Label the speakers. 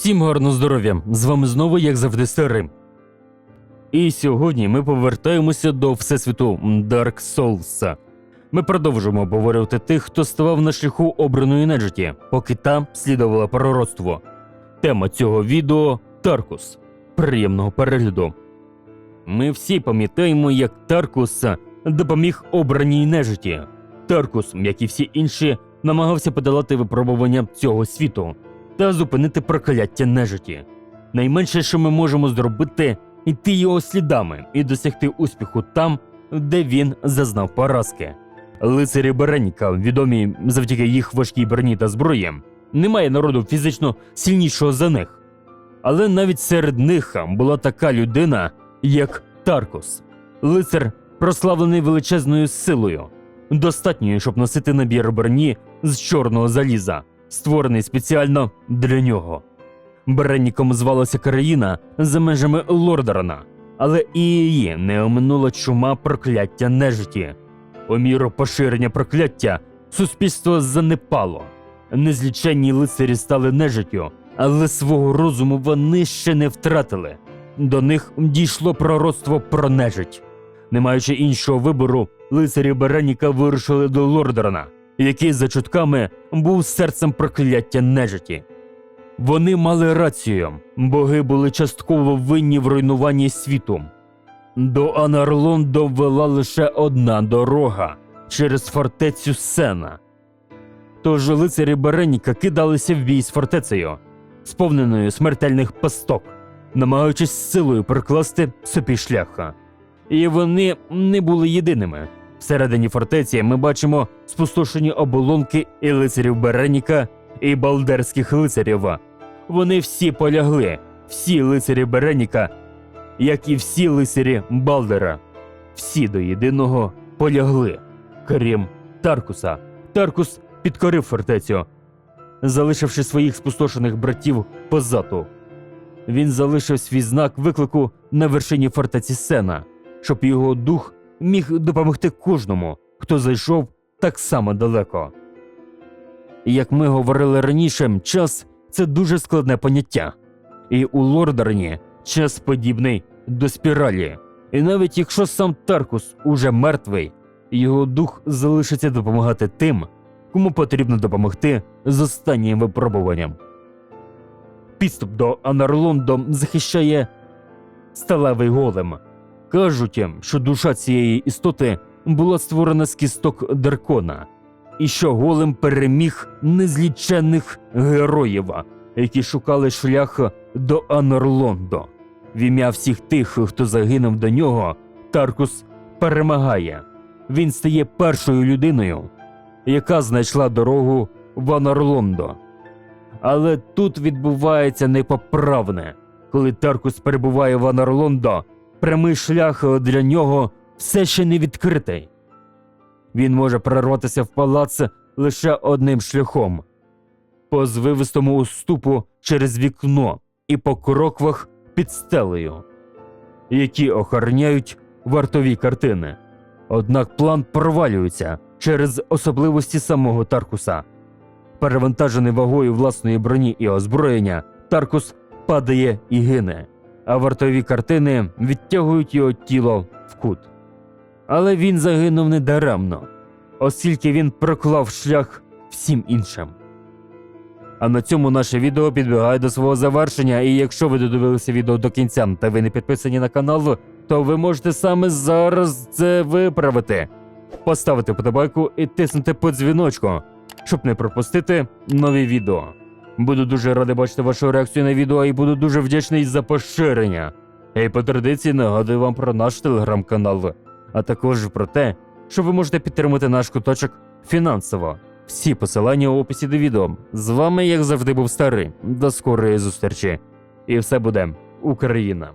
Speaker 1: Всім гарного здоров'я! З вами знову, як завжди, Старим. І сьогодні ми повертаємося до Всесвіту Dark Souls. Ми продовжуємо обговорювати тих, хто ставав на шляху обраної неджиті, поки та слідувала пророцтво. Тема цього відео Таркус. Приємного перегляду. Ми всі пам'ятаємо, як Таркус допоміг обраній нежиті. Таркус, як і всі інші, намагався подолати випробування цього світу та зупинити прокляття нежиті. Найменше, що ми можемо зробити, йти його слідами і досягти успіху там, де він зазнав поразки. Лицарі Береніка, відомі завдяки їх важкій броні та зброї, немає народу фізично сильнішого за них. Але навіть серед них була така людина, як Таркус, лицар, прославлений величезною силою, достатньою, щоб носити набір броні з чорного заліза, створений спеціально для нього. Беренніком звалася країна за межами Лордорана, але і її не оминула чума прокляття нежиті. У міру поширення прокляття суспільство занепало. Незліченні лицарі стали нежиттю, але свого розуму вони ще не втратили. До них дійшло пророцтво про нежить. Не маючи іншого вибору, лицарі Береніка вирушили до Лордорана, який за чутками був серцем прокляття нежиті. Вони мали рацію, боги були частково винні в руйнуванні світу. До Анарлонду вела лише одна дорога через фортецю Сена. Тож лицарі Береніка кидалися в бій з фортецею, сповненою смертельних пасток, намагаючись силою прокласти собі шляха. І вони не були єдиними. Всередині фортеці ми бачимо спустошені оболонки і лицарів Береніка, і балдерських лицарів. Вони всі полягли, всі лицарі Береніка, як і всі лицарі Балдера. Всі до єдиного полягли, крім Таркуса. Таркус підкорив фортецю, залишивши своїх спустошених братів позаду. Він залишив свій знак виклику на вершині фортеці Сена, щоб його дух міг допомогти кожному, хто зайшов так само далеко. Як ми говорили раніше, час це дуже складне поняття, і у Лордерні час подібний до спіралі. І навіть якщо сам Таркус уже мертвий, його дух залишиться допомагати тим, кому потрібно допомогти з останнім випробуванням. Підступ до Анарлондо захищає сталевий голем. Кажуть, що душа цієї істоти була створена з кісток Деркона, і що голем переміг незліченних героїв, які шукали шлях до Анарлондо. В ім'я всіх тих, хто загинув до нього, Таркус перемагає. Він стає першою людиною, яка знайшла дорогу в Анарлондо. Але тут відбувається непоправне, коли Таркус перебуває в Анарлондо, прямий шлях для нього все ще не відкритий. Він може прорватися в палац лише одним шляхом по звивистому уступу через вікно і по кроквах під стелею, які охороняють вартові картини. Однак план провалюється через особливості самого Таркуса. Перевантажений вагою власної броні і озброєння, Таркус падає і гине, а вартові картини відтягують його тіло в кут. Але він загинув недаремно, оскільки він проклав шлях всім іншим. А на цьому наше відео підбігає до свого завершення, і якщо ви додивилися відео до кінця та ви не підписані на канал, то ви можете саме зараз це виправити. Поставити подобайку і тиснути по дзвіночку, щоб не пропустити нові відео. Буду дуже радий бачити вашу реакцію на відео і буду дуже вдячний за поширення. І по традиції нагадую вам про наш телеграм-канал, а також про те, що ви можете підтримати наш куточок фінансово. Всі посилання у описі до відео. З вами, як завжди, був старий. До скорої зустрічі. І все буде Україна!